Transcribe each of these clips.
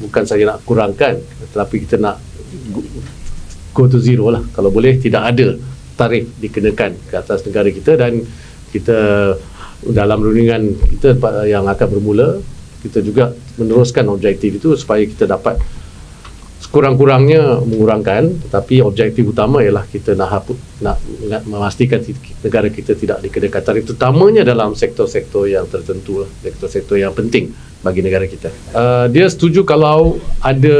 bukan saja nak kurangkan tetapi kita nak go to zero lah. Kalau boleh tidak ada tarif dikenakan ke atas negara kita dan kita dalam rundingan kita yang akan bermula kita juga meneruskan objektif itu supaya kita dapat sekurang-kurangnya mengurangkan. Tetapi objektif utama ialah kita nak hapus, nak, nak memastikan negara kita tidak dikenakan tarif terutamanya dalam sektor-sektor yang tertentu lah, sektor-sektor yang penting bagi negara kita. Uh, dia setuju kalau ada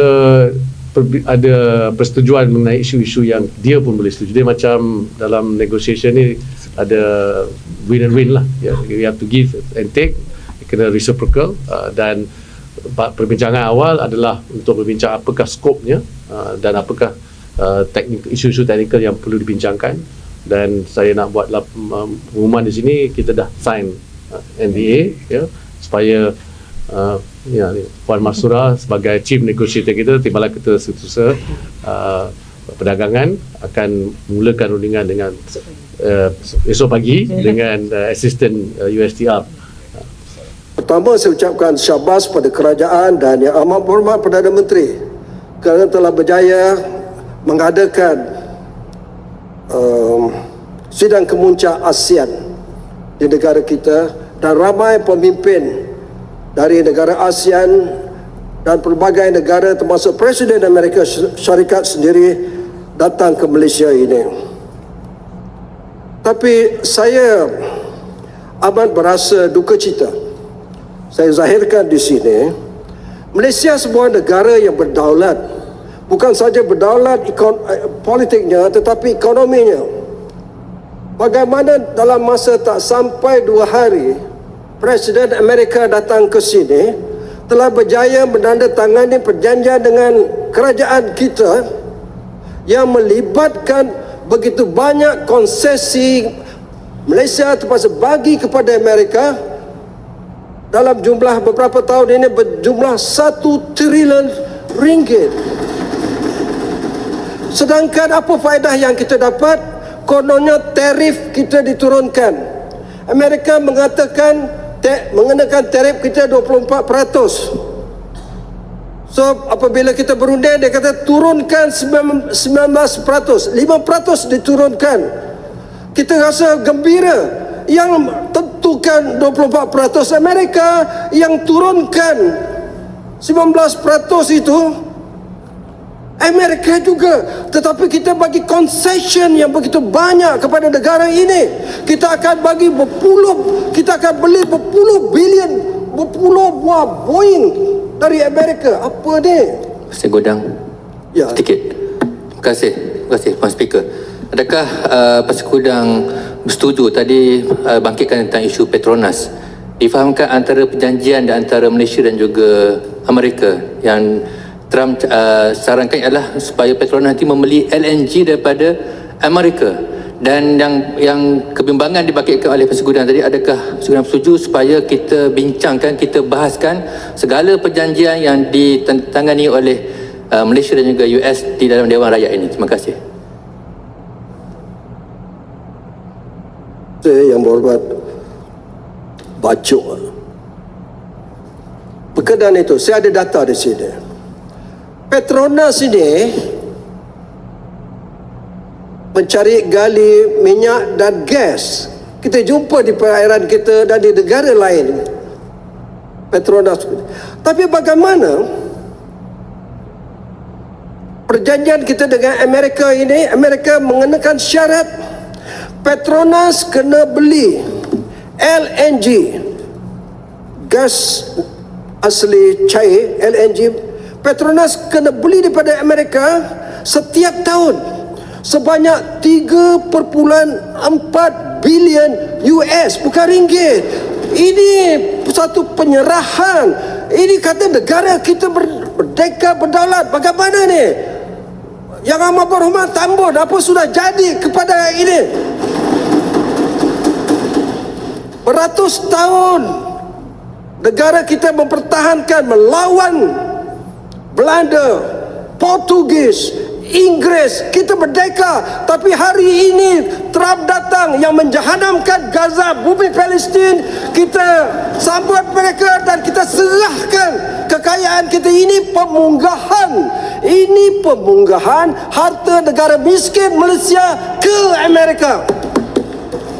ada persetujuan mengenai isu-isu yang dia pun boleh setuju. Dia macam dalam negotiation ni ada win and win lah. Ya. You have to give and take. Kena reciprocal uh, dan perbincangan awal adalah untuk berbincang apakah skopnya uh, dan apakah uh, teknik isu-isu teknikal yang perlu dibincangkan dan saya nak buat um, pengumuman di sini kita dah sign uh, NDA ya supaya uh, ya Puan Masura sebagai chief negotiator kita Timbalan Ketua Setiausaha uh, perdagangan akan mulakan rundingan dengan uh, esok pagi dengan uh, assistant uh, USTR Pertama saya ucapkan syabas pada kerajaan dan yang amat berhormat Perdana Menteri kerana telah berjaya mengadakan um, sidang kemuncak ASEAN di negara kita dan ramai pemimpin dari negara ASEAN dan pelbagai negara termasuk Presiden Amerika Syarikat sendiri datang ke Malaysia ini. Tapi saya amat berasa duka cita. Saya zahirkan di sini Malaysia sebuah negara yang berdaulat. Bukan saja berdaulat ekon, eh, politiknya tetapi ekonominya. Bagaimana dalam masa tak sampai dua hari Presiden Amerika datang ke sini telah berjaya menandatangani perjanjian dengan kerajaan kita yang melibatkan begitu banyak konsesi Malaysia terpaksa bagi kepada Amerika dalam jumlah beberapa tahun ini berjumlah satu trilion ringgit. Sedangkan apa faedah yang kita dapat? Kononnya tarif kita diturunkan. Amerika mengatakan te- mengenakan tarif kita 24%. So apabila kita berunding dia kata turunkan 19%, 5% diturunkan. Kita rasa gembira yang tentukan 24% Amerika yang turunkan 19% itu Amerika juga. Tetapi kita bagi concession yang begitu banyak kepada negara ini. Kita akan bagi berpuluh kita akan beli berpuluh bilion berpuluh buah Boeing dari Amerika. Apa ni? Saya Godang. Ya. Sedikit. Terima kasih. Terima kasih Puan Speaker. Adakah uh, Pasir Kudang bersetuju tadi uh, bangkitkan tentang isu Petronas? Difahamkan antara perjanjian antara Malaysia dan juga Amerika yang Trump uh, sarankan adalah supaya Petronas nanti membeli LNG daripada Amerika. Dan yang yang kebimbangan dibangkitkan oleh Persekutuan tadi adakah Persekutuan setuju supaya kita bincangkan kita bahaskan segala perjanjian yang ditangani oleh uh, Malaysia dan juga US di dalam Dewan Rakyat ini? Terima kasih. Saya yang berhormat bacuk. Berkenaan itu saya ada data di sini Petronas ini mencari gali minyak dan gas. Kita jumpa di perairan kita dan di negara lain. Petronas. Tapi bagaimana perjanjian kita dengan Amerika ini? Amerika mengenakan syarat Petronas kena beli LNG gas asli cair LNG Petronas kena beli daripada Amerika setiap tahun. Sebanyak 3.4 bilion US bukan ringgit. Ini satu penyerahan. Ini kata negara kita berdeka berdaulat. Bagaimana ni? Yang amat berhormat tambun apa sudah jadi kepada ini? Beratus tahun negara kita mempertahankan melawan Belanda, Portugis, Inggris kita merdeka. Tapi hari ini Trump datang yang menjahannamkan Gaza bumi Palestin. Kita sambut mereka dan kita serahkan kekayaan kita. Ini pemunggahan. Ini pemunggahan harta negara miskin Malaysia ke Amerika.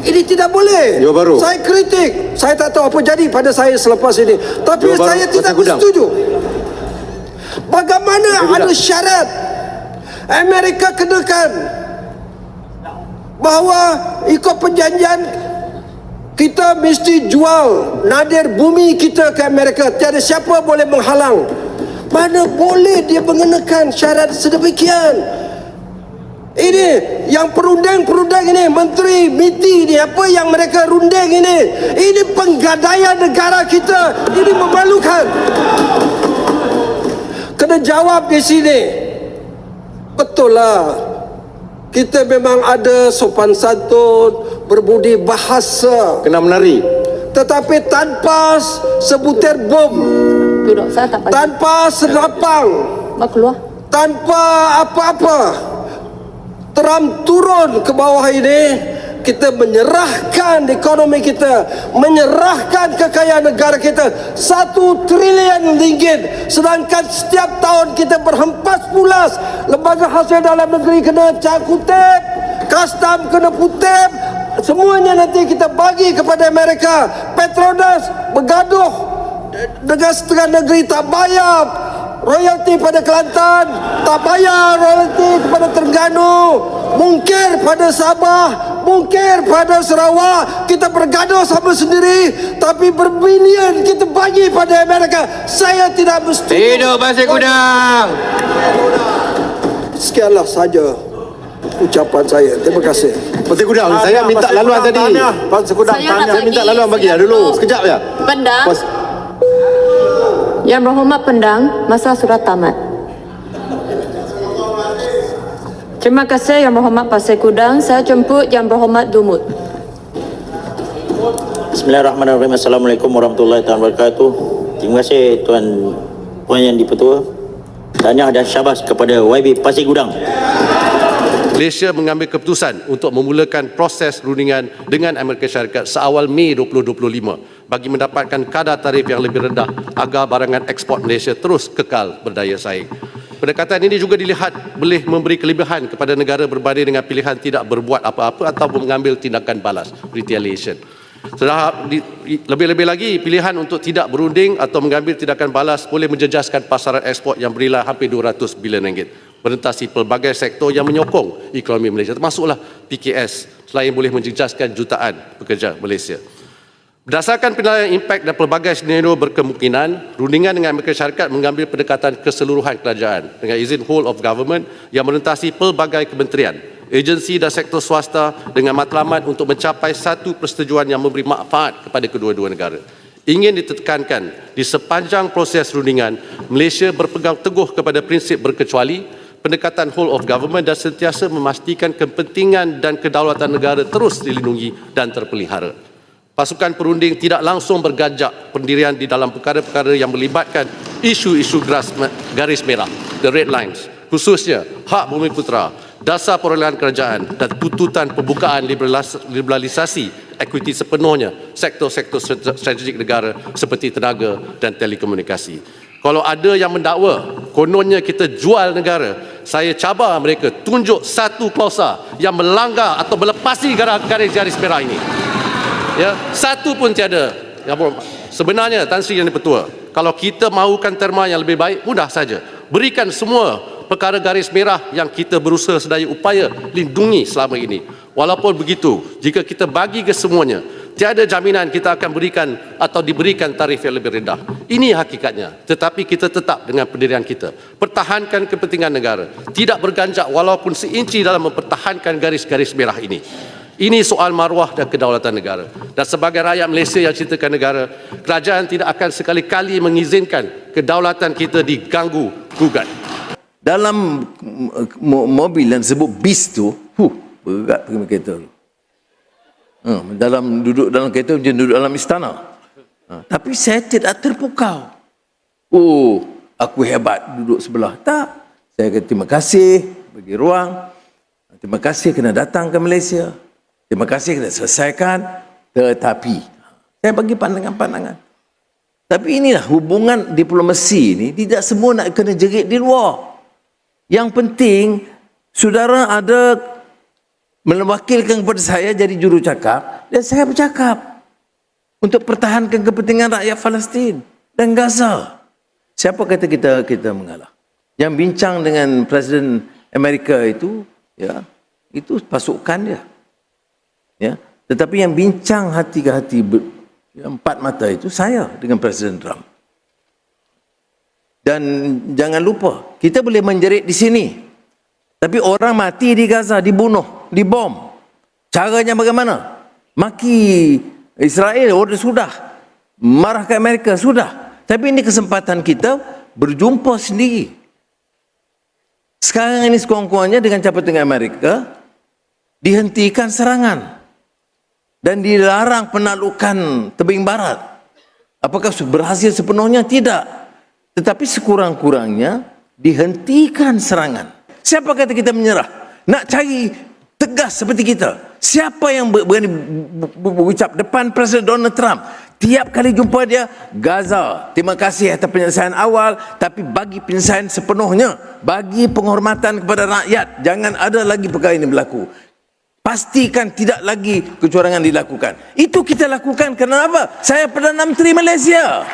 Ini tidak boleh. Baru. saya kritik. Saya tak tahu apa jadi pada saya selepas ini. Tapi Jawa Baru, saya tidak Pasir Bagaimana ada syarat? Amerika kenakan bahawa ikut perjanjian kita mesti jual nadir bumi kita ke Amerika. Tiada siapa boleh menghalang. Mana boleh dia mengenakan syarat sedemikian? Ini yang perunding-perunding ini menteri MITI ini apa yang mereka runding ini? Ini penggadaian negara kita. Ini memalukan kena jawab di sini. Betul lah kita memang ada sopan santun berbudi bahasa. Kena menari. tetapi tanpa sebutir bom. Duduk, saya tak tanpa senapang Mak keluar. tanpa apa-apa. Trump turun ke bawah ini kita menyerahkan ekonomi kita menyerahkan kekayaan negara kita satu trilion ringgit. Sedangkan setiap tahun kita berhempas pulas lembaga hasil dalam negeri kena cakutip custom kena putip. Semuanya nanti kita bagi kepada Amerika. Petronas bergaduh dengan setengah negeri tak bayar royalti pada Kelantan tak bayar royalti kepada Terengganu mungkir pada Sabah mungkir pada Sarawak kita bergaduh sama sendiri tapi berbilion kita bagi pada Amerika saya tidak mesti Hidup Pasir Gudang! sekianlah saja ucapan saya terima kasih Pasir Gudang. Saya minta laluan tadi. Pasir Gudang Saya nak tanya. Saya minta laluan bagi dulu. Sekejap ya. Pas- Yang berhormat pendang, masa sudah tamat. Terima kasih Yang Berhormat Pasir Kudang. Saya jemput Yang Berhormat Dumut. Bismillahirrahmanirrahim. Assalamualaikum warahmatullahi wabarakatuh. Terima kasih Tuan Puan Yang Dipertua. Tahniah dan syabas kepada YB Pasir Gudang. Malaysia mengambil keputusan untuk memulakan proses rundingan dengan Amerika Syarikat seawal Mei 2025 bagi mendapatkan kadar tarif yang lebih rendah agar barangan ekspor Malaysia terus kekal berdaya saing. Pendekatan ini juga dilihat boleh memberi kelebihan kepada negara berbanding dengan pilihan tidak berbuat apa-apa atau mengambil tindakan balas, retaliation. Lebih-lebih lagi pilihan untuk tidak berunding atau mengambil tindakan balas boleh menjejaskan pasaran ekspor yang bernilai hampir 200 bilion ringgit merentasi pelbagai sektor yang menyokong ekonomi Malaysia termasuklah PKS selain boleh menjejaskan jutaan pekerja Malaysia. Berdasarkan penilaian impak dan pelbagai senario berkemungkinan, rundingan dengan Amerika Syarikat mengambil pendekatan keseluruhan kerajaan dengan izin whole of government yang merentasi pelbagai kementerian, agensi dan sektor swasta dengan matlamat untuk mencapai satu persetujuan yang memberi manfaat kepada kedua-dua negara. Ingin ditekankan di sepanjang proses rundingan, Malaysia berpegang teguh kepada prinsip berkecuali, pendekatan whole of government dan sentiasa memastikan kepentingan dan kedaulatan negara terus dilindungi dan terpelihara. Pasukan perunding tidak langsung bergajak pendirian di dalam perkara-perkara yang melibatkan isu-isu garis, merah, the red lines, khususnya hak bumi putera, dasar perolehan kerajaan dan tuntutan pembukaan liberalis- liberalisasi equity sepenuhnya sektor-sektor strate- strategik negara seperti tenaga dan telekomunikasi. Kalau ada yang mendakwa kononnya kita jual negara, saya cabar mereka tunjuk satu klausa yang melanggar atau melepasi garis-garis merah ini. Ya, satu pun tiada. Ya, sebenarnya Tan Sri Yang Dipertua, kalau kita mahukan terma yang lebih baik, mudah saja. Berikan semua perkara garis merah yang kita berusaha sedaya upaya lindungi selama ini. Walaupun begitu, jika kita bagi ke semuanya, tiada jaminan kita akan berikan atau diberikan tarif yang lebih rendah. Ini hakikatnya. Tetapi kita tetap dengan pendirian kita. Pertahankan kepentingan negara. Tidak berganjak walaupun seinci dalam mempertahankan garis-garis merah ini. Ini soal maruah dan kedaulatan negara. Dan sebagai rakyat Malaysia yang cintakan negara, kerajaan tidak akan sekali-kali mengizinkan kedaulatan kita diganggu gugat. dalam mo- mobil yang disebut bis tu, huh, berat pergi kereta tu. Ha, dalam duduk dalam kereta macam duduk dalam istana. Ha, tapi saya tidak terpukau. Oh, aku hebat duduk sebelah. Tak. Saya kata terima kasih bagi ruang. Terima kasih kena datang ke Malaysia. Terima kasih kena selesaikan. Tetapi, saya bagi pandangan-pandangan. Tapi inilah hubungan diplomasi ini tidak semua nak kena jerit di luar. Yang penting, saudara ada mewakilkan kepada saya jadi juru cakap dan saya bercakap untuk pertahankan kepentingan rakyat Palestin dan Gaza. Siapa kata kita kita mengalah? Yang bincang dengan Presiden Amerika itu, ya, itu pasukan dia. Ya, tetapi yang bincang hati ke hati ya, empat mata itu saya dengan Presiden Trump. Dan jangan lupa, kita boleh menjerit di sini. Tapi orang mati di Gaza, dibunuh, dibom. Caranya bagaimana? Maki Israel, oh sudah. Marah ke Amerika, sudah. Tapi ini kesempatan kita berjumpa sendiri. Sekarang ini sekurang-kurangnya dengan capai dengan Amerika, dihentikan serangan. Dan dilarang penaklukan tebing barat. Apakah berhasil sepenuhnya? Tidak. Tetapi sekurang-kurangnya dihentikan serangan. Siapa kata kita menyerah? Nak cari tegas seperti kita. Siapa yang ber- berani berucap depan Presiden Donald Trump? Tiap kali jumpa dia, Gaza. Terima kasih atas penyelesaian awal. Tapi bagi penyelesaian sepenuhnya. Bagi penghormatan kepada rakyat. Jangan ada lagi perkara ini berlaku. Pastikan tidak lagi kecurangan dilakukan. Itu kita lakukan kerana apa? Saya Perdana Menteri Malaysia.